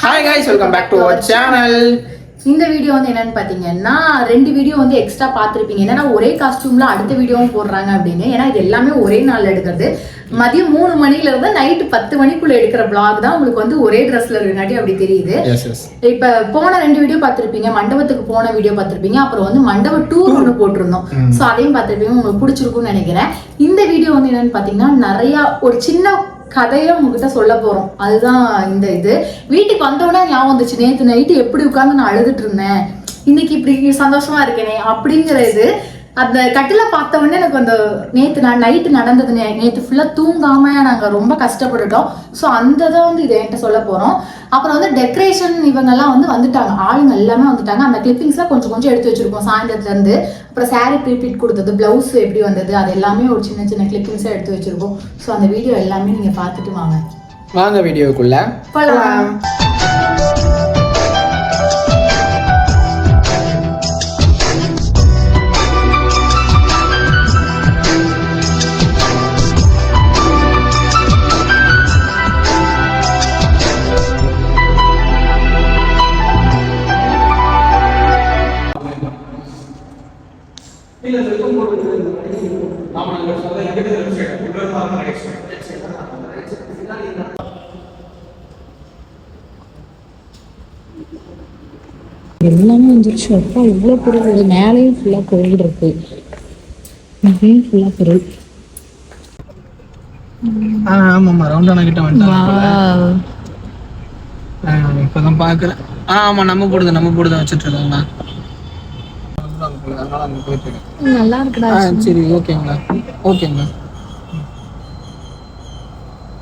Hi guys welcome back to our channel இந்த video வந்து என்னன்னு பாத்தீங்கன்னா ரெண்டு வீடியோ வந்து எக்ஸ்ட்ரா பார்த்துருப்பீங்க என்னன்னா ஒரே காஸ்டியூம்ல அடுத்த வீடியோவும் போடுறாங்க அப்படின்னு. ஏன்னா இது எல்லாமே ஒரே நாள் எடுக்கிறது. மதியம் மூணு மணில இருந்து நைட்டு பத்து மணிக்குள்ள எடுக்கிற vlog தான் உங்களுக்கு வந்து ஒரே ட்ரெஸ்ல இருக்கங்காட்டி அப்படி தெரியுது. இப்ப போன ரெண்டு வீடியோ பார்த்திருப்பீங்க மண்டபத்துக்கு போன வீடியோ பார்த்திருப்பீங்க அப்புறம் வந்து மண்டப டூர் ஒன்று போட்டிருந்தோம். சோ அதையும் பார்த்திருப்பீங்க உங்களுக்கு பிடிச்சிருக்கும்னு நினைக்கிறேன். இந்த வீடியோ வந்து என்னன்னு பாத்தீங்கன்னா நிறைய ஒரு சின்ன கதையை உங்ககிட்ட சொல்ல போறோம். அதுதான் இந்த இது. வீட்டுக்கு வந்தோடனே ஞாபகம் வந்துச்சு. நேற்று நைட்டு எப்படி உட்காந்து நான் அழுதுட்டு இருந்தேன். இன்னைக்கு இப்படி சந்தோஷமா இருக்கேனே அப்படிங்கிற இது அந்த கட்டில பார்த்த உடனே எனக்கு அந்த நேத்து நான் நைட்டு நடந்தது நே- நேத்து ஃபுல்லா தூங்காம நாங்க ரொம்ப கஷ்டப்பட்டுட்டோம். ஸோ அந்த இதை வந்து இதை என்கிட்ட சொல்ல போறோம். அப்புறம் வந்து டெக்கரேஷன் இவங்கெல்லாம் வந்து வந்துட்டாங்க. ஆளுங்க எல்லாமே வந்துட்டாங்க. அந்த கிளிப்பிங்ஸ்லாம் கொஞ்சம் கொஞ்சம் எடுத்து வச்சிருக்கோம் சாயந்தரத்துல இருந்து. அப்புறம் saree ப்ரீபிட் கொடுத்தது பிளவுஸ் எப்படி வந்தது அது எல்லாமே ஒரு சின்ன சின்ன கிளிப்பிங்ஸாக எடுத்து வச்சிருக்கோம். ஸோ அந்த வீடியோ எல்லாமே நீங்க பார்த்துட்டு வாங்க. வாங்க வீடியோக்குள்ள. போலாம். எல்லாமே வந்துருச்சு. அப்பா இவ்வளோ பொருள் இது மேலேயும் ஃபுல்லாக பொருள் இருக்கு. இங்கேயும் ஃபுல்லாக பொருள். ஆமாம்மா. ரவுண்டான கிட்ட வந்துட்டாங்க இப்போதான் பார்க்குறேன் ஆ ஆமாம் நம்ம போடுது நம்ம போடுதான் வச்சுட்டு இருக்கேன் நல்லா இருக்குடா சரி ஓகேங்களா ஓகேங்களா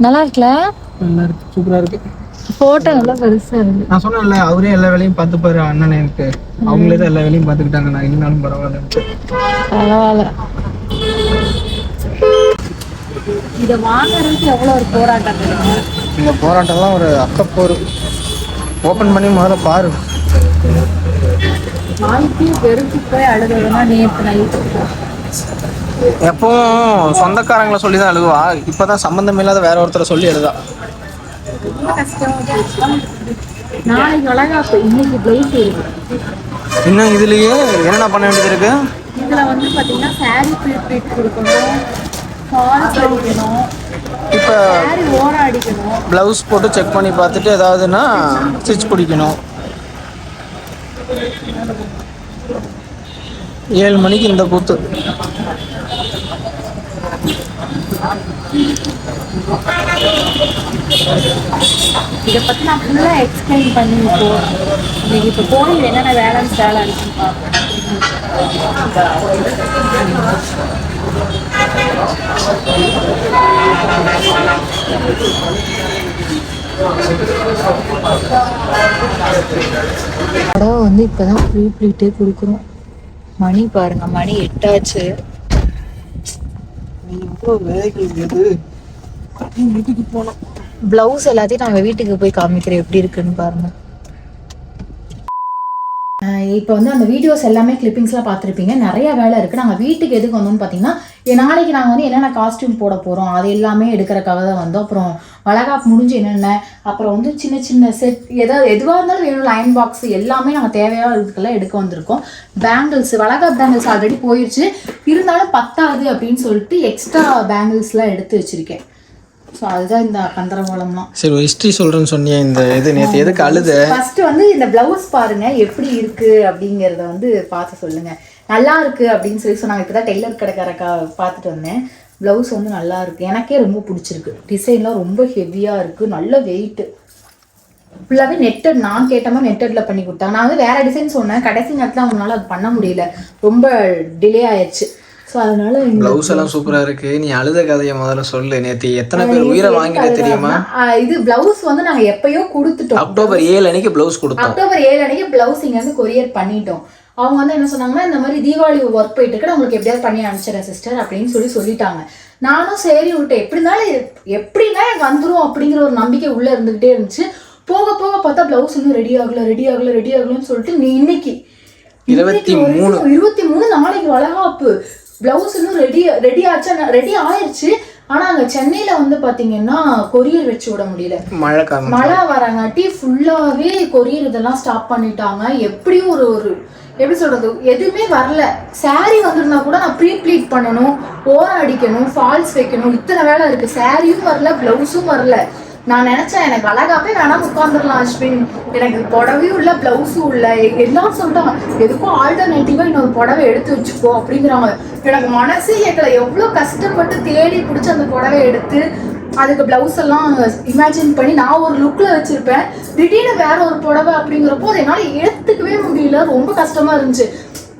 நல்லா இருக்குல்ல? நல்லா இருக்கு. சூப்பராக இருக்கு. ஃபோட்டோ நல்லா பெருசா இருக்கு. நான் சொன்னேன்ல அவரே எல்லா வேலையும் பார்த்துப்பாரு அண்ணன் எனக்கு. அவங்களே தான் எல்லா வேலையும் பார்த்துக்கிட்டாங்க. நான் இருந்தாலும் பரவாயில்ல பரவாயில்ல. இதை வாங்குறதுக்கு எவ்வளோ ஒரு போராட்டம் இந்த போராட்டம்லாம் ஒரு அக்கப்போர். ஓப்பன் பண்ணி முதல்ல பாரு. நாய்க்கு வெறுத்து போய் அழுதுனா நேற்று நைட்டு எப்பவும் சொந்தக்காரங்களை சொல்லி தான் எழுதுவா இப்போதான் சம்மந்தம் இல்லாத வேற ஒருத்தரை சொல்லி எழுதா ரொம்ப கஷ்டமா போச்சு நாளைக்கு வளகாப்பு இன்னைக்கு பிளேஸ் இருக்கு. இன்னும் இதுலயே என்னென்ன பண்ண வேண்டியது இருக்கு? இதுல வந்து பாத்தீங்கன்னா சாரி ப்ரீட் கொடுக்கணும். ஃபால்ஸ் அடிக்கணும் இப்போ சாரி ஓரம் அடிக்கணும் ப்ளவுஸ் போட்டு செக் பண்ணி பார்த்துட்டு ஏதாவதுன்னா ஸ்டிச் பிடிக்கணும். ஏழு மணிக்கு இந்த கூத்து இதை பத்தி நான் ஃபுல்லா எக்ஸ்பிளைன் பண்ணி இப்போ இன்னைக்கு இப்போ கோயில் என்னென்ன வேலைன்னு வேலை இருக்குன்னு படம் வந்து இப்பதான் ப்ரீ ப்ளீட்டே கொடுக்குறோம் மணி பாருங்க மணி எட்டாச்சு. வீட்டுக்கு போனோம். ப்ளவுஸ் எல்லாத்தையும் நாங்கள் வீட்டுக்கு போய் காமிக்கிறேன். எப்படி இருக்குன்னு பாருங்க. இப்போ வந்து அந்த வீடியோஸ் எல்லாமே கிளிப்பிங்ஸ்லாம் பார்த்துருப்பீங்க. நிறைய வேலை இருக்குது நாங்கள் வீட்டுக்கு எதுக்கு வந்தோம்னு பார்த்தீங்கன்னா நாளைக்கு நாங்கள் வந்து என்னென்ன காஸ்டியூம் போட போகிறோம் அது எல்லாமே எடுக்கிறக்காக தான் வந்தோம். அப்புறம் வளகாப் முடிஞ்சு என்னென்ன அப்புறம் வந்து சின்ன சின்ன செட் எதாவது எதுவாக இருந்தாலும் வேணும். லைன் பாக்ஸ் எல்லாமே நாங்கள் தேவையாக இதுக்கெல்லாம் எடுக்க வந்திருக்கோம். பேங்கிள்ஸ் வளகாப் பேங்கிள்ஸ் ஆல்ரெடி போயிடுச்சு இருந்தாலும் பத்தாது அப்படின்னு சொல்லிட்டு எக்ஸ்ட்ரா பேங்கிள்ஸ்லாம் எடுத்து வச்சுருக்கேன். ஸோ அதுதான் இந்த கந்தரகோலம்லாம் சரி ஒரு ஹிஸ்ட்ரி சொல்றேன்னு சொன்னியே இந்த இது நேற்று எதுக்கு அழுத? ஃபர்ஸ்ட் வந்து இந்த பிளவுஸ் பாருங்க எப்படி இருக்கு அப்படிங்கறத வந்து பார்த்து சொல்லுங்க. நல்லா இருக்கு அப்படின்னு சொல்லி சொன்னாங்க. இப்பதான் டெய்லர் கடைக்காரக்கா பார்த்துட்டு வந்தேன். பிளவுஸ் வந்து நல்லா இருக்கு. எனக்கே ரொம்ப பிடிச்சிருக்கு. டிசைன்லாம் ரொம்ப ஹெவியா இருக்கு. நல்ல வெயிட் ஃபுல்லாகவே நெட்டட் நான் கேட்ட மாதிரி நெட்டட்ல பண்ணி கொடுத்தாங்க நான் வந்து வேற டிசைன் சொன்னேன். கடைசி நேரத்தில் அவங்களால அது பண்ண முடியல. ரொம்ப டிலே ஆயிடுச்சு ஸோ அதனால ப்ளவுஸ் எல்லாம் சூப்பரா இருக்கு. நீ அழுத கதையை முதல்ல சொல்லு. நேற்று எத்தனை பேர் உயிரை வாங்கிட்ட தெரியுமா? இது பிளவுஸ் வந்து நாங்க எப்பயோ கொடுத்துட்டோம். அக்டோபர் ஏழு அன்னைக்கு ப்ளவுஸ் கொடுத்தோம். அக்டோபர் ஏழு அன்னைக்கு பிளவுஸ் இங்க இருந்து கொரியர் பண்ணிட்டோம். அவங்க வந்து என்ன சொன்னாங்கன்னா இந்த மாதிரி தீபாவளி ஒர்க் போயிட்டு இருக்கு உங்களுக்கு எப்படியாவது பண்ணி அனுப்பிச்சிடறேன் சிஸ்டர் அப்படின்னு சொல்லி சொல்லிட்டாங்க. நானும் சரி விட்டேன் எப்படி இருந்தாலும் இது- எப்படின்னா எனக்கு வந்துரும் அப்படிங்கிற ஒரு நம்பிக்கை உள்ள இருந்துகிட்டே இருந்துச்சு. போக போக பார்த்தா பிளவுஸ் இன்னும் ரெடி ஆகல ரெடி ஆகல ரெடி ஆகலன்னு சொல்லிட்டு நீ இன்னைக்கு இருபத்தி வரைக்கும் இருபத்தி மூணு நாளைக்கு வளகாப்பு. பிளவுஸ் இன்னும் ரெடி ரெடி ஆச்சா ரெடி ஆயிருச்சு. ஆனா அங்க சென்னையில வந்து பாத்தீங்கன்னா கொரியர் வச்சு விட முடியல. மழை மழை வரங்காட்டி ஃபுல்லாவே கொரியர் இதெல்லாம் ஸ்டாப் பண்ணிட்டாங்க. எப்படியும் ஒரு ஒரு எப்படி சொல்றது எதுவுமே வரல. saree வந்திருந்தா கூட நான் ப்ரீ ப்ளீட் பண்ணணும் ஓரம் அடிக்கணும் ஃபால்ஸ் வைக்கணும் இத்தனை வேலை இருக்கு. சாரியும் வரல பிளவுஸும் வரல. நான் நினைச்சேன் எனக்கு அழகாவே வேணாம் உட்காந்துடலாம் அஸ்வின். எனக்கு புடவையும் உள்ள பிளவுஸும் உள்ள எல்லாம் சொல்லிட்டாங்க எதுக்கும் ஆல்டர்னேட்டிவா இன்னொரு புடவை எடுத்து வச்சுக்கோ அப்படிங்கிறாங்க. எனக்கு மனசே கேட்கல எவ்வளவு கஷ்டப்பட்டு தேடி பிடிச்சி அந்த புடவை எடுத்து அதுக்கு பிளவுஸ் எல்லாம் இமேஜின் பண்ணி நான் ஒரு லுக்ல வச்சிருப்பேன். திடீர்னு வேற ஒரு புடவை அப்படிங்கிறப்போ அதை என்னால எடுத்துக்கவே முடியல ரொம்ப கஷ்டமா இருந்துச்சு.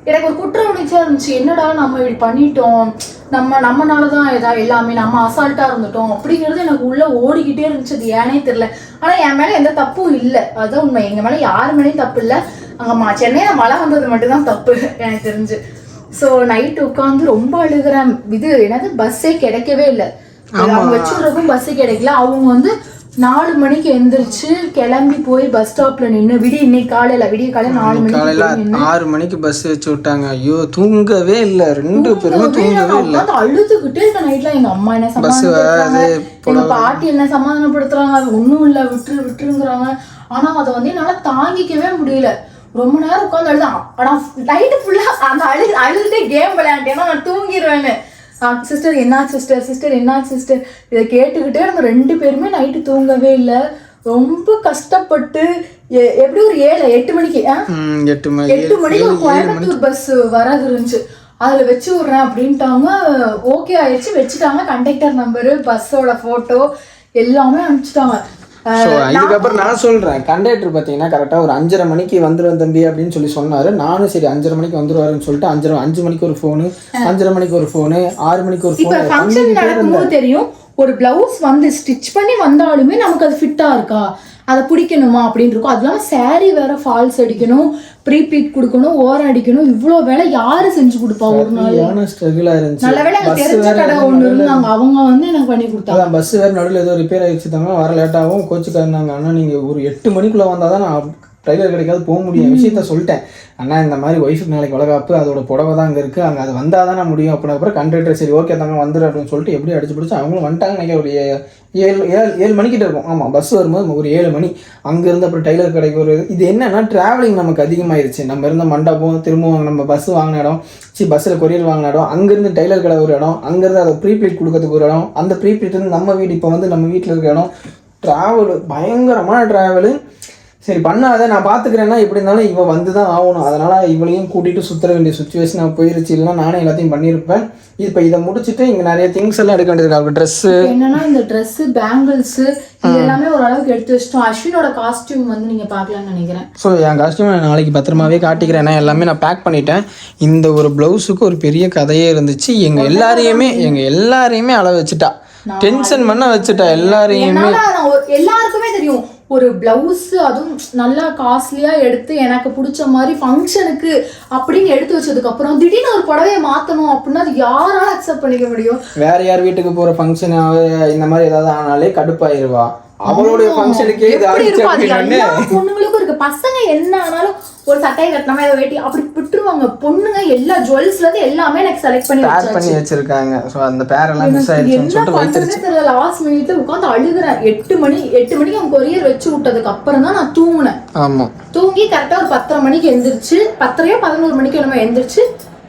எனக்கு ஒரு குற்ற உணர்ச்சியா இருந்துச்சு. என்னடா நம்ம இப்படி பண்ணிட்டோம்? நம்ம நம்மனாலதான் ஏதா எல்லாமே நம்ம அசால்ட்டா இருந்துட்டோம். அப்படிங்கிறது எனக்கு உள்ள ஓடிக்கிட்டே இருந்துச்சு. அது ஏனே தெரியல. ஆனா என் மேல எந்த தப்பும் இல்லை. அதுதான் உண்மை. எங்க மேல யாரு மேலேயும் தப்பு இல்லை. அங்க ம- சென்னையில மழை வந்தது மட்டும்தான் தப்பு எனக்கு தெரிஞ்சு. ஸோ நைட் உட்காந்து ரொம்ப அழுகிறேன். இது என்னது பஸ்ஸே கிடைக்கவே இல்லை. அவங்க வச்சுருக்கும் பஸ் கிடைக்கல. அவங்க வந்து நாலு மணிக்கு எந்திரிச்சு கிளம்பி போய் பஸ் ஸ்டாப்ல நின்று விடிய இன்னைக்கு காலையில விடிய காலையில நாலு மணிக்கு காலையில ஆறு மணிக்கு பஸ் வச்சு விட்டாங்க. ஐயோ தூங்கவே இல்ல. ரெண்டு பேருமே தூங்கவே இல்ல. அழுதுகிட்டே இருக்க நைட்ல எங்க அம்மா என்ன சமாதானப்படுத்துறாங்க? எங்க பாட்டி என்ன சமாதானப்படுத்துறாங்க? ஒண்ணும் இல்ல. விட்டுரு விட்டுருங்கிறாங்க. ஆனா அதை வந்து என்னால தாங்கிக்கவே முடியல. ரொம்ப நேரம் உட்காந்து அழுதான். ஆனா நைட்டு ஃபுல்லா அந்த அழு அழுதுட்டே கேம் விளையாண்டேன்னா நான் தூங்கிடுவேன்னு சிஸ்டர் என்ன சிஸ்டர் சிஸ்டர் என்ன சிஸ்டர் இதை கேட்டுக்கிட்டே நம்ம ரெண்டு பேருமே நைட்டு தூங்கவே இல்லை. ரொம்ப கஷ்டப்பட்டு எப்படி ஒரு ஏழு எட்டு மணிக்கு எட்டு மணி எட்டு மணிக்கு ஒரு கோயம்புத்தூர் பஸ் வரது இருந்துச்சு. அதுல வச்சு விடுறேன் அப்படின்ட்டாங்க. ஓகே ஆயிடுச்சு. வச்சுட்டாங்க. கண்டக்டர் நம்பரு பஸ்ஸோட போட்டோ எல்லாமே அனுப்பிச்சிட்டாங்க. இதுக்கப்புறம் நான் சொல்றேன். கண்டக்டர் பார்த்தீங்கன்னா கரெக்டாக ஒரு அஞ்சரை மணிக்கு வந்துடுவேன் தம்பி அப்படின்னு சொல்லி சொன்னாரு. நானும் சரி அஞ்சரை மணிக்கு வந்துருவாருன்னு சொல்லிட்டு அஞ்சரை அஞ்சு மணிக்கு ஒரு ஃபோனு அஞ்சரை மணிக்கு ஒரு ஃபோனு ஆறு மணிக்கு ஒரு ஃபோனு நடக்கும்போது தெரியும் ஒரு பிளவுஸ் வந்து ஸ்டிச் பண்ணி வந்தாலுமே நமக்கு அது ஃபிட்டா இருக்கா? அதை பிடிக்கணுமா அப்படின்னு இருக்கும் அது இல்லாம saree வேற ஃபால்ஸ் அடிக்கணும் ப்ரீபீட் கொடுக்கணும் ஓரம் அடிக்கணும் இவ்வளோ வேலை யாரு செஞ்சு கொடுப்பா ஒரு நாள்? நல்ல வேலை எனக்கு தெரிஞ்ச கடை ஒண்ணு இருந்தாங்க அவங்க வந்து எனக்கு பண்ணி கொடுத்தாங்க பஸ் வேறு நடுவில் ஏதோ ரிப்பேர் ஆகிடுச்சுதாங்க வர லேட்டாகவும் கோச்சுக்காருனாங்க அண்ணா நீங்கள் ஒரு எட்டு மணிக்குள்ளே வந்தால் தான் நான் ட்ரைவர் கிடைக்காது போக முடியும் விஷயத்த சொல்லிட்டேன். அண்ணா இந்த மாதிரி ஒய்ஃபுக்கு நாளைக்கு வளகாப்பு அதோட புடவை தான் அங்கே இருக்குது அங்கே அது வந்தால் தான் முடியும் அப்படின்னா அப்புறம் கண்டக்டர் சரி ஓகே தாங்க வந்துடு அப்படின்னு சொல்லிட்டு எப்படி அடிச்சு பிடிச்சி அவங்களும் வந்துட்டாங்க நினைக்க ஒரு ஏழு ஏழு ஏழு மணிக்கிட்ட இருக்கும். ஆமாம் பஸ் வரும்போது ஒரு ஏழு மணி. அங்கேருந்து அப்புறம் டெய்லர் கடைக்கு ஒரு இது என்னன்னா ட்ராவலிங் நமக்கு அதிகமாயிருச்சு. நம்ம இருந்த மண்டபம் திரும்பவும் நம்ம பஸ் வாங்கின இடம். சி பஸ்ஸில் கொரியர் வாங்கின இடம். அங்கேருந்து டெய்லர் கடை ஒரு இடம். அங்கேருந்து அதை ப்ரீப்ளீட் கொடுக்கறதுக்கு ஒரு இடம். அந்த ப்ரீப்ளீட் வந்து நம்ம வீடு இப்போ வந்து நம்ம வீட்டில் இருக்க இடம். ட்ராவல் பயங்கரமான ட்ராவலு சரி பண்ணாத. நான் பார்த்துக்கிறேன்னா எப்படி இருந்தாலும் இவன் வந்து தான் ஆகணும். அதனால் இவளையும் கூட்டிகிட்டு சுற்றுற வேண்டிய சுச்சுவேஷன் போயிருச்சு. இல்லைன்னா நானே எல்லாத்தையும் பண்ணியிருப்பேன். இப்போ இதை முடிச்சுட்டு இங்கே நிறைய திங்ஸ் எல்லாம் எடுக்க வேண்டியது ட்ரெஸ்ஸு என்னன்னா இந்த Dress பேங்கிள்ஸ் இது எல்லாமே ஓரளவுக்கு எடுத்து வச்சிட்டோம். அஸ்வினோட காஸ்டியூம் வந்து நீங்க பார்க்கலாம்னு நினைக்கிறேன். ஸோ என் காஸ்டியூம் நான் நாளைக்கு பத்திரமாவே காட்டிக்கிறேன். எல்லாமே நான் பேக் பண்ணிட்டேன். இந்த ஒரு ப்ளவுஸுக்கு ஒரு பெரிய கதையே இருந்துச்சு. எங்கள் எல்லாரையுமே எங்கள் எல்லாரையுமே அள வச்சுட்டா. டென்ஷன் பண்ண வச்சுட்டா. எல்லாரையுமே. நான் எல்லாருக்குமே தெரியும். ஒரு ப்ளவுஸு அதுவும் நல்லா காஸ்ட்லியாக எடுத்து எனக்கு பிடிச்ச மாதிரி ஃபங்க்ஷனுக்கு அப்படின்னு எடுத்து வச்சதுக்கப்புறம் திடீர்னு ஒரு புடவையை மாற்றணும் அப்படின்னா அது யாரால அக்செப்ட் பண்ணிக்க முடியும்? வேற யார் வீட்டுக்கு போகிற ஃபங்க்ஷன் இந்த மாதிரி ஏதாவது ஆனாலே கடுப்பாயிருவா. அவளுடைய ஃபங்க்ஷனுக்கே இது பொண்ணுங்களுக்கும் இருக்கு. பசங்க என்ன ஆனாலும் ஒரு சட்டையை கட்டினாம ஏதோ வேட்டி அப்படி விட்டுருவாங்க. பொண்ணுங்க எல்லா ஜுவல்ஸ்ல இருந்து எல்லாமே எனக்கு செலக்ட் பண்ணி பேர் பண்ணி வச்சிருக்காங்க. ஸோ அந்த பேரெல்லாம் மிஸ் ஆயிடுச்சுன்னு சொல்லிட்டு வைத்திருச்சு. தெரியல. லாஸ்ட் மினிட்ல உட்காந்து அழுகுறேன். எட்டு மணி எட்டு மணிக்கு அவன் கொரியர் வச்சு விட்டதுக்கு அப்புறம் தான் நான் தூங்குனேன். ஆமாம் தூங்கி கரெக்டா ஒரு பத்தரை மணிக்கு எந்திரிச்சு பத்தரையோ பதினோரு மணிக்கு நம்ம எந்திரிச்சு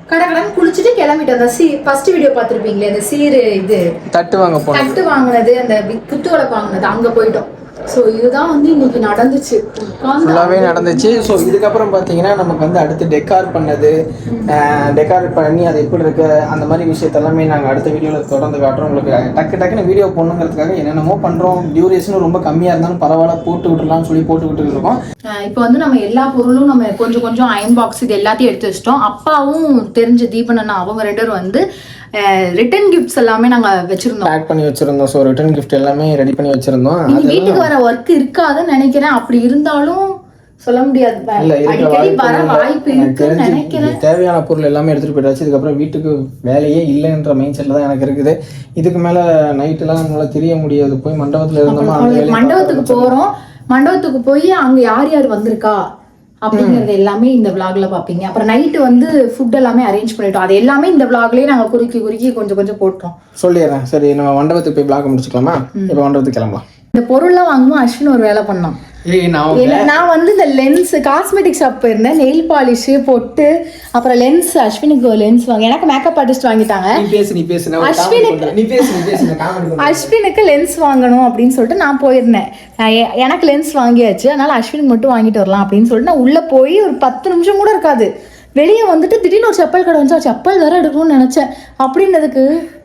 கடகடன்னு குளிச்சுட்டு கிளம்பிட்டேன் அந்த சீ ஃபர்ஸ்ட் வீடியோ பார்த்திருப்பீங்களே அந்த சீரு இது. தட்டு வாங்க தட்டு வாங்கினது அந்த குத்து வாங்கினது அங்க போயிட்டோம். சோ இதுதான் வந்து இன்னைக்கு நடந்துச்சு. ஃபுல்லாகவே நடந்துச்சு. ஸோ இதுக்கப்புறம் பார்த்தீங்கன்னா நமக்கு வந்து அடுத்து டெக்கார் பண்ணது டெக்கார் பண்ணி அது எப்படி இருக்கு அந்த மாதிரி விஷயத்த எல்லாமே நாங்கள் அடுத்த வீடியோவில் தொடர்ந்து காட்டுறோம். உங்களுக்கு டக்கு டக்குன்னு வீடியோ போடணுங்கிறதுக்காக என்னென்னமோ பண்ணுறோம் டியூரேஷனும் ரொம்ப கம்மியாக இருந்தாலும் பரவாயில்ல போட்டு விட்டுலாம்னு சொல்லி போட்டு விட்டுட்டு இருக்கோம். இப்போ வந்து நம்ம எல்லா பொருளும் நம்ம கொஞ்சம் கொஞ்சம் அயன் பாக்ஸ் இது எல்லாத்தையும் எடுத்து வச்சிட்டோம். அப்பாவும் தெரிஞ்ச தீபன் அண்ணா அவங்க ரெண்டு பேரும் வந்து ரிட்டர்ன் கிஃப்ட்ஸ் எல்லாமே நாங்க வச்சிருந்தோம். பேக் பண்ணி வச்சுருந்தோம். ஸோ ரிட்டர்ன் கிஃப்ட் எல்லாமே ரெடி பண்ணி வச்சுருந்தோம். வீட்டுக்கு வர ஒர்க் இருக்காதுன்னு நினைக்கிறேன். அப்படி இருந்தாலும் சொல்ல முடியாது. அடிக்கடி வர. வாய்ப்பு இருக்குன்னு நினைக்கிறேன். தேவையான பொருள் எல்லாமே எடுத்துகிட்டு போயிட்டாச்சு. இதுக்கப்புறம் வீட்டுக்கு வேலையே இல்லைன்ற மைண்ட் செட்டில் தான் எனக்கு இருக்குது. இதுக்கு மேலே நைட்டெல்லாம் நம்மளால தெரிய முடியாது. போய் மண்டபத்தில் இருந்தோமா மண்டபத்துக்கு போறோம். மண்டபத்துக்கு போய் அங்க யார் யார் வந்திருக்கா? அப்படிங்கறது எல்லாமே இந்த vlogல பாப்பீங்க. அப்புறம் நைட்டு வந்து ஃபுட் எல்லாமே அரேஞ்ச் பண்ணிட்டோம். அது எல்லாமே இந்த vlogலயே நாங்க குறுக்கி குறுக்கி கொஞ்சம் கொஞ்சம் போட்டோம் சொல்லிடுறேன். சரி நம்ம மண்டபத்துக்கு போய் பிளாக் முடிச்சுக்கலாமா? இப்போ மண்டபத்துக்கு கிளம்பலாம். இந்த பொருள்லாம் வாங்கும்போது அஸ்வின் ஒரு வேலை பண்ணோம் நான் வந்து இந்த லென்ஸ் காஸ்மெட்டிக் ஷாப் போயிருந்தேன். நெயில் பாலிஷ் பொட்டு அப்புறம் லென்ஸ் அஸ்வினுக்கு லென்ஸ் வாங்க. எனக்கு மேக்கப் ஆர்டிஸ்ட் வாங்கிட்டாங்க. பண்றேன். அஸ்வினுக்கு லென்ஸ் வாங்கணும் அப்படின்னு சொல்லிட்டு நான் போயிருந்தேன். எனக்கு லென்ஸ் வாங்கியாச்சு. அதனால அஸ்வினுக்கு மட்டும் வாங்கிட்டு வரலாம் அப்படின்னு சொல்லிட்டு நான் உள்ள போய் ஒரு பத்து நிமிஷம் கூட இருக்காது. வெளியே வந்துட்டு திடீர்னு ஒரு செப்பல் கடை வந்துச்சு. செப்பல் வேற எடுக்கணும்னு நினைச்சேன். அப்படின்னதுக்கு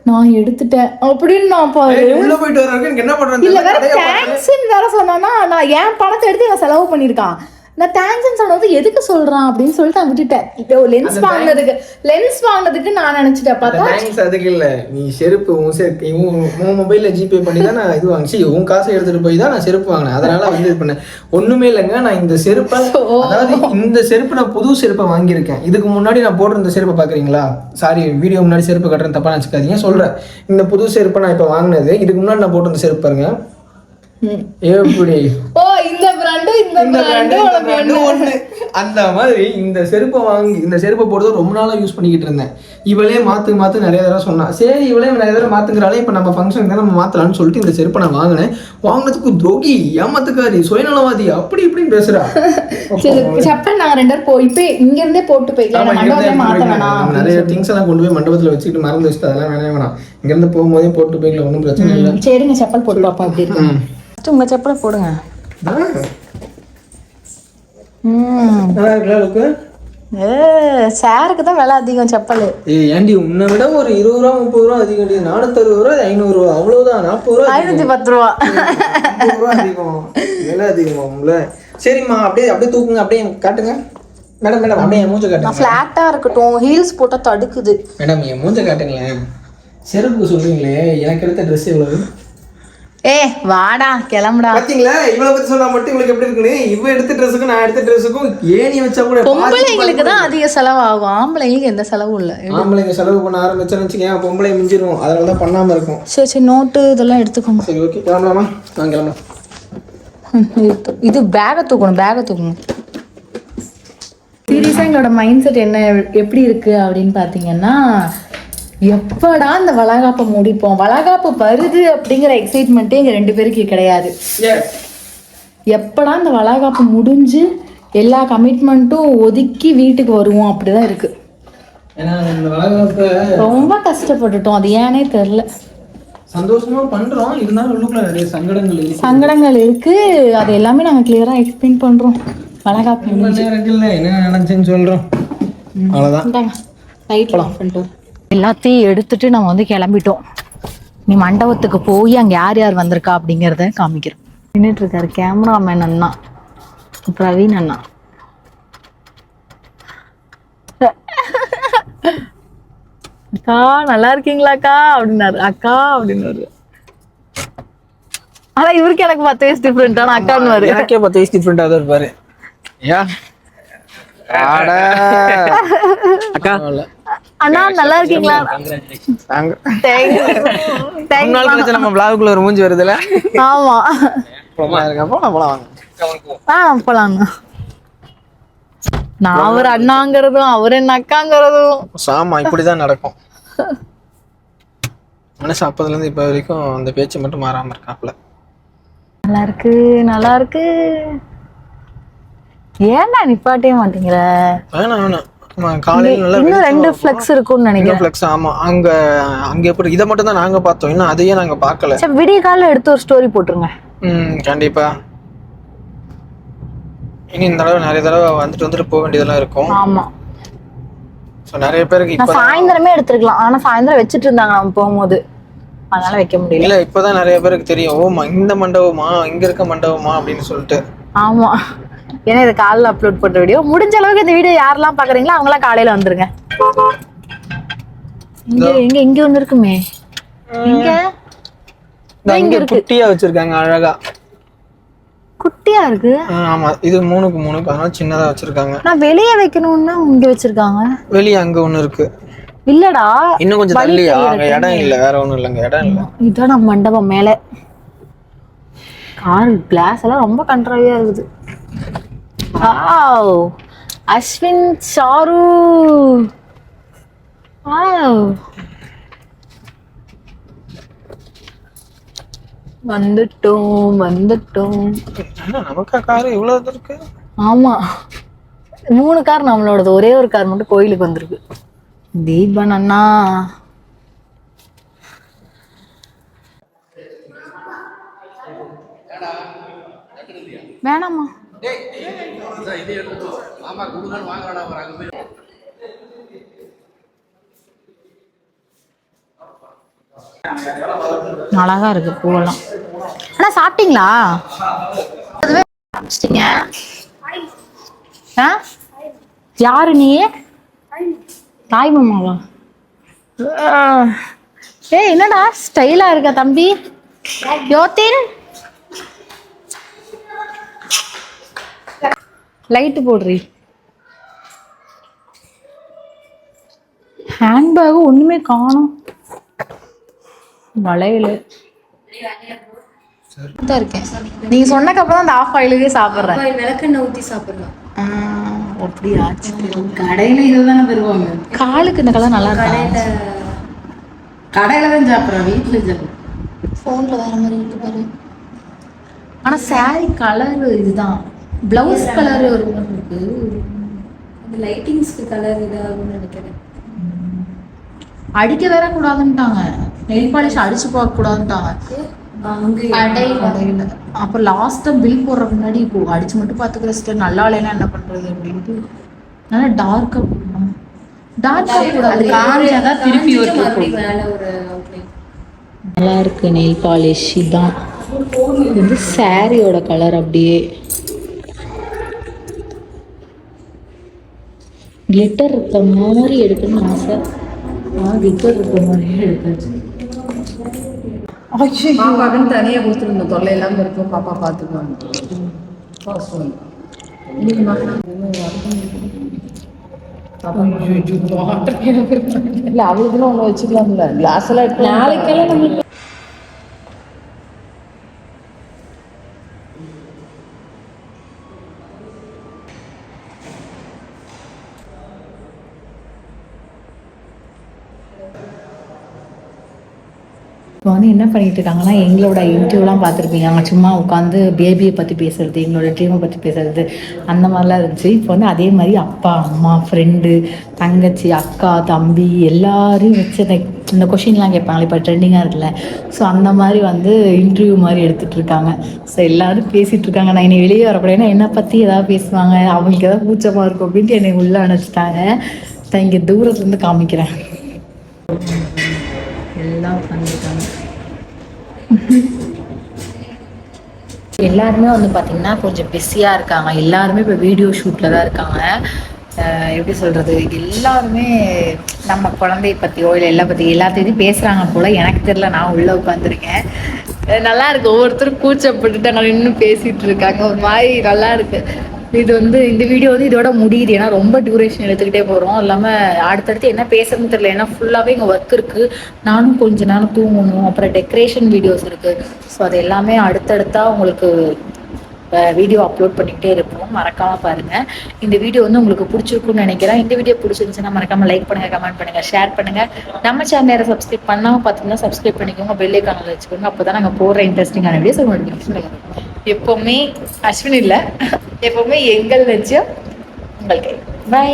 நான் எடுத்துட்டேன். அப்படின்னு நான் பாரு போயிட்டு வர என்ன பண்றது? இல்ல வேற தேங்க்ஸ்ன்னு வேற சொன்னானா நான் என் பணத்தை எடுத்து நான் செலவு பண்ணிருக்கான் நான் தேங்க்ஸ்ன்னு சொன்னது எதுக்கு சொல்றான் அப்படின்னு சொல்லிட்டு நான் விட்டுட்டேன் இப்போ லென்ஸ் வாங்கினதுக்கு லென்ஸ் வாங்கினதுக்கு நான் நினைச்சிட்டேன். பார்த்தா தேங்க்ஸ் அதுக்கு இல்ல. நீ செருப்பு உன் செருப்பு உன் உன் மொபைல்ல ஜிபே பண்ணி தான் நான் இது வாங்கிச்சு. உன் காசை எடுத்துட்டு போய் தான் நான் செருப்பு வாங்கினேன். அதனால வந்து இது பண்ணேன். ஒண்ணுமே இல்லைங்க. நான் இந்த செருப்பை அதாவது இந்த செருப்பு நான் புது செருப்பை வாங்கியிருக்கேன். இதுக்கு முன்னாடி நான் போட்டிருந்த செருப்பை பாக்குறீங்களா சாரி வீடியோ முன்னாடி செருப்பு கட்டுறேன். தப்பா நினச்சிக்காதீங்க. சொல்றேன். இந்த புது செருப்பை நான் இப்போ வாங்கினது. இதுக்கு முன்னாடி நான் போட்டிருந்த செருப்பு பாருங்க. ம். எப்படி? ஓ இந்த பிராண்டு இந்த பிராண்டு brand ஒண்ணு. அந்த மாதிரி இந்த செருப்பை வாங்கி இந்த செருப்பை போடுறது ரொம்ப நாளா யூஸ் பண்ணிக்கிட்டு இருந்தேன். இவளே மாத்து மாத்து நிறைய தடவை சொன்னா. சரி இவளே நிறைய தடவை மாத்துக்கிறாளே இப்ப நம்ம ஃபங்க்ஷன் தான் நம்ம மாத்தலாம்னு சொல்லிட்டு இந்த செருப்பை நான் வாங்கினேன். வாங்கினதுக்கு துரோகி ஏமாத்துக்காரி சுயநலவாதி அப்படி இப்படின்னு பேசுறா. சரி செப்பல் நாங்க ரெண்டு பேரும் போய் இப்போ இங்க இருந்தே போட்டு போய்க்கலாம் மாத்த வேணாம். நிறைய திங்ஸ் எல்லாம் கொண்டு போய் மண்டபத்துல வச்சுக்கிட்டு மறந்து வச்சுட்டு அதெல்லாம் வேணவே வேணாம். இங்க இருந்து போகும்போதே போட்டு போய்க்கலாம் ஒன்றும் பிரச்சனை இல்லை. சரிங்க செப்பல் போட்டு பாப்போம் எப்படி இருக்கு. உங்க செப்பலை போடுங்க. நல்லா இருக்குல்ல லுக்கு ஏ சாருக்கு தான் விலை அதிகம் செப்பல். ஏய் ஏண்டி உன்னை விட ஒரு இருபது ரூபா முப்பது ரூபா அதிகம் நானூத்தி அறுபது ரூபா ஐநூறு ரூபா. அவ்வளவுதான் நாற்பது ரூபா. ஐநூத்தி பத்து ரூபா. அதிகம். விலை அதிகமாகும்ல. சரிம்மா அப்படியே அப்படியே தூக்குங்க அப்படியே காட்டுங்க. மேடம் மேடம் அப்படியே என் மூஞ்ச காட்டுங்க. ஃப்ளாட்டா இருக்கட்டும் ஹீல்ஸ் போட்டா தடுக்குது. மேடம் என் மூஞ்ச காட்டுங்களேன். செருப்பு சொல்றீங்களே எனக்கு எடுத்த ட்ரெஸ் எவ்வளவு? ஏ வாடா கிளம்புடா. பாத்தீங்களா? இவளை பத்தி சொன்னா மட்டும் இவளுக்கு எப்படி இருக்குன்னு? இவ எடுத்த ட்ரெஸ்ஸுக்கும் நான் எடுத்த ட்ரெஸ்ஸுக்கும் ஏணி வச்சா கூட பொம்பளைங்களுக்கு தான் அதிக செலவாகும். ஆம்பளைங்களுக்கு எந்த செலவும் இல்லை. ஆம்பளைங்க செலவு பண்ண ஆரம்பிச்சோன்னு வச்சுக்கேன் பொம்பளை மிஞ்சிரும் அதனால தான் பண்ணாம இருக்கும். சரி சரி நோட்டு இதெல்லாம் எடுத்துக்கோங்க. சரி ஓகே கிளம்பலாமா? நான் கிளம்பலாம். இது பேகை தூக்கணும் பேகை தூக்கணும். சீரியஸாக எங்களோட மைண்ட் செட் என்ன எப்படி இருக்கு அப்படின்னு பார்த்தீங்கன்னா எப்படா இந்த வளகாப்பை முடிப்போம்? வளகாப்பு வருது அப்படிங்கிற எக்ஸைட்மெண்ட்டே எங்கள் ரெண்டு பேருக்கு கிடையாது. எப்படா இந்த வளகாப்பு முடிஞ்சு எல்லா கமிட்மெண்ட்டும் ஒதுக்கி வீட்டுக்கு வருவோம்? அப்படிதான் இருக்கு. ரொம்ப கஷ்டப்பட்டுட்டோம். அது ஏனே தெரில சந்தோஷமா பண்றோம். இருந்தாலும் உள்ளுக்குள்ள நிறைய சங்கடங்கள் இருக்கு. சங்கடங்கள் இருக்கு. அது எல்லாமே நாங்கள் கிளியராக எக்ஸ்பிளைன் பண்றோம். வளகாப்பு என்ன நினைச்சேன்னு சொல்றோம். அவ்வளவுதான். லைட்லாம் ஆஃப் பண்ணிட்டு எல்லாத்தையும் எடுத்துட்டு நம்ம வந்து கிளம்பிட்டோம். நீ மண்டபத்துக்கு போய் அங்கே யார் யார் வந்திருக்கா அப்படிங்கிறத காமிக்கிறோம். நின்றுட்டு இருக்காரு கேமராமேன் அண்ணா. பிரவீன் அண்ணா. அக்கா நல்லா இருக்கீங்களாக்கா? அப்படின்னாரு. அக்கா அப்படின்னாரு. ஆனா இவருக்கு எனக்கு பத்து வயசு டிஃப்ரெண்டான அக்கான்னு எனக்கே பத்து வயசு டிஃப்ரெண்டா தான் இருப்பாரு. யா ஆட. அக்கா அண்ணா நல்லா இருக்கீங்களா? நம்ம vlogக்குள்ள ஒரு மூஞ்சி வருதுல? ஆமா. போலாம் போலாம் ஆ போலாங்க. நான் அவர் அண்ணாங்கிறதும் அவர் என்ன அக்காங்கிறதும். சாமா இப்படிதான் நடக்கும். மனசு அப்பதுல இருந்து இப்ப வரைக்கும் அந்த பேச்சு மட்டும் மாறாம இருக்காப்ல நல்லா இருக்கு நல்லா இருக்கு ஏன்டா நிப்பாட்டே மாட்டேங்கிற? வேணாம் வேணாம். ஆமா, காலையில ரெண்டு ஃபிளெக்ஸ் இருக்கும்னு நினைக்கிறேன். ஃபிளெக்ஸ் ஆமா. அங்க அங்க எப்படி இதை மட்டும் தான் நாங்க பார்த்தோம். இன்னும் அதையே நாங்க பார்க்கல. சரி விடிய காலைல எடுத்து ஒரு ஸ்டோரி போட்டுருங்க. ம் கண்டிப்பா. இனி இந்த தடவை நிறைய தடவை வந்துட்டு வந்துட்டு போக வேண்டியதெல்லாம் இருக்கும். ஆமா. ஸோ நிறைய பேருக்கு இப்போ சாயந்தரமே எடுத்துருக்கலாம். ஆனா சாயந்தரம் வச்சுட்டு இருந்தாங்க நம்ம போகும்போது. அதனால வைக்க முடியல. இல்ல இப்பதான் நிறைய பேருக்கு தெரியும். ஓ ம- இந்த மண்டபமா? இங்க இருக்க மண்டபமா? அப்படின்னு சொல்லிட்டு. ஆமா. ஏன்னா இது காலைல அப்லோட் பண்ண வீடியோ முடிஞ்ச அளவுக்கு இந்த வீடியோ யாரெல்லாம் பாக்குறீங்களோ அவங்களாம் காலையில வந்துருங்க. இங்க எங்க இங்க ஒண்ணு இருக்குமே. இங்க. இங்க குட்டியா வச்சிருக்காங்க அழகா. குட்டியா இருக்கு? ஆமா. இது மூணுக்கு மூணு அதனால சின்னதா வச்சிருக்காங்க. நான் வெளியே வைக்கணும்னு இங்க வச்சிருக்காங்க. வெளியே அங்க ஒண்ணு இருக்கு. இல்லடா. இன்னும் கொஞ்சம் தள்ளியா? அங்க இடம் இல்ல வேற ஒண்ணும் இல்லைங்க இடம் இல்ல. இதான் நம்ம மண்டபம் மேல. கார் கிளாஸ் எல்லாம் ரொம்ப கண்ட்ராவியா இருக்குது வாவ் அஸ்வின் சாரு வாவ் வந்துட்டோம் வந்துட்டோம். நமக்கா காரு இவ்வளோ இது இருக்கு? ஆமா. மூணு கார் நம்மளோடது. ஒரே ஒரு கார் மட்டும் கோயிலுக்கு வந்திருக்கு. தீபன் அண்ணா. வேணாமா அழகா இருக்கு பூவெல்லாம். ஆனா சாப்பிட்டீங்களா? அதுவே ஆ? யாரு நீ? தாய் மாமாவா? ஏய் என்னடா ஸ்டைலா இருக்க தம்பி? யோத்தின்? லைட்டு போடுறி. ஹேண்ட்பேக் ஒண்ணுமே காணும். வளையல். தான் இருக்கேன். நீங்க சொன்னக்கு அப்புறம் அந்த ஆஃப் ஆயிலுக்கே சாப்பிட்றேன். விளக்கெண்ணெய் ஊற்றி சாப்பிடலாம். அப்படியா? கடையில இதுதானே தருவாங்க. காலுக்கு இந்த கலர் நல்லா இருக்கா? கடையில தான் சாப்பிட்றேன் வீட்டில் சாப்பிட்றேன். ஃபோனில் வேற மாதிரி இருக்கு பாரு. ஆனா saree கலர் இதுதான். பிளவுஸ் கலர் ஒரு மாதிரி இருக்கு. அந்த லைட்டிங்ஸ்க்கு கலர் இதாகும்னு நினைக்கிறேன். அடிக்க வேற கூடாதுன்ட்டாங்க. நெயில் பாலிஷ் அடிச்சு பார்க்க கூடாதுன்ட்டாங்க. அங்கே கடையில. அப்புறம் லாஸ்டா பில் போடுறதுக்கு முன்னாடி இப்போ அடிச்சு மட்டும் பாத்துக்கிற சிஸ்டர் நல்லா இல்லைன்னா என்ன பண்றது அப்படின்ட்டு. நல்லா டார்க்கா போடணும். டார்க்கா கூடாது காஞ்சாதான் திருப்பி ஒரு நல்லா இருக்கு நெயில் பாலிஷ் இதான். இது வந்து சாரியோட கலர் அப்படியே. கிளிட்டர் இருக்க மாதிரி எடுக்கணும்னு ஆசை. நான் கிளிட்டர் இருக்க மாதிரியே எடுத்தாச்சு பாப்பாக்குன்னு தனியாக கொடுத்துருந்தோம் தொல்லை இல்லாமல் இருக்கும். பாப்பா பார்த்துக்குவாங்க இல்ல அவளுக்குன்னு ஒண்ணு வச்சுக்கலாம்ல. கிளாஸ் எல்லாம் நாளைக்கெல்லாம் நம்மளுக்கு என்ன பண்ணிட்டு இருக்காங்கன்னா எங்களோட இன்டர்வியூலாம் பார்த்துருப்பீங்க. அங்கே சும்மா உட்காந்து பேபியை பற்றி பேசுறது எங்களோட ட்ரீமை பற்றி பேசுறது அந்த மாதிரிலாம் இருந்துச்சு. இப்போ வந்து அதே மாதிரி அப்பா அம்மா ஃப்ரெண்டு தங்கச்சி அக்கா தம்பி எல்லாரையும் வச்சு இந்த கொஷின்லாம் கேட்பாங்களே இப்போ ட்ரெண்டிங்காக இருக்குல்ல. ஸோ அந்த மாதிரி வந்து இன்டர்வியூ மாதிரி எடுத்துட்டு இருக்காங்க. ஸோ எல்லாரும் பேசிகிட்டு இருக்காங்க. நான் என்னை வெளியே வரக்கூடாதுன்னா என்னை பற்றி ஏதாவது பேசுவாங்க. அவங்களுக்கு ஏதாவது கூச்சமாக இருக்கும் அப்படின்ட்டு என்னை உள்ளே அணைச்சிட்டாங்க நான் இங்கே தூரத்துலேருந்து காமிக்கிறேன். எல்லாம் உட்காந்துருக்காங்க எல்லாருமே வந்து பார்த்தீங்கன்னா கொஞ்சம் பிஸியாக இருக்காங்க. எல்லாருமே இப்போ வீடியோ ஷூட்டில் தான் இருக்காங்க. எப்படி சொல்கிறது எல்லாருமே நம்ம குழந்தைய பற்றியோ இல்லை எல்லா பற்றி எல்லாத்தையும் பேசுகிறாங்க போல். எனக்கு தெரியல நான் உள்ளே உட்காந்துருக்கேன் நல்லா இருக்கு. ஒவ்வொருத்தரும் கூச்சப்பட்டுட்டு கூச்சப்பட்டுட்டாங்க இன்னும் பேசிகிட்டு இருக்காங்க. ஒரு மாதிரி நல்லா இருக்குது இது வந்து இந்த வீடியோ வந்து இதோட முடியுது. ஏன்னா ரொம்ப டியூரேஷன் எடுத்துக்கிட்டே போகிறோம் இல்லாமல் அடுத்தடுத்து என்ன பேசுறதுன்னு தெரியல. ஏன்னா ஃபுல்லாகவே இங்கே ஒர்க் இருக்குது நானும் கொஞ்ச நேரம் தூங்கணும். அப்புறம் டெக்கரேஷன் வீடியோஸ் இருக்குது ஸோ அது எல்லாமே அடுத்தடுத்தா உங்களுக்கு வீடியோ அப்லோட் பண்ணிக்கிட்டே இருப்போம். மறக்காம பாருங்க. இந்த வீடியோ வந்து உங்களுக்கு பிடிச்சிருக்கும்னு நினைக்கிறேன். இந்த வீடியோ பிடிச்சிருந்துச்சுன்னா மறக்காம லைக் பண்ணுங்க கமெண்ட் பண்ணுங்க ஷேர் பண்ணுங்க. நம்ம சேனலை சப்ஸ்கிரைப் பண்ணாம பார்த்தீங்கன்னா சப்ஸ்கிரைப் பண்ணிக்கோங்க. பெல் ஐக்கானில் வச்சுக்கோங்க. அப்பதான் நாங்க போடுற இன்ட்ரெஸ்டிங்கான வீடியோஸ் உங்களுக்கு எப்பவுமே அஸ்வின் இல்லை. எப்பவுமே எங்கள் வச்சு உங்கள் கை. பை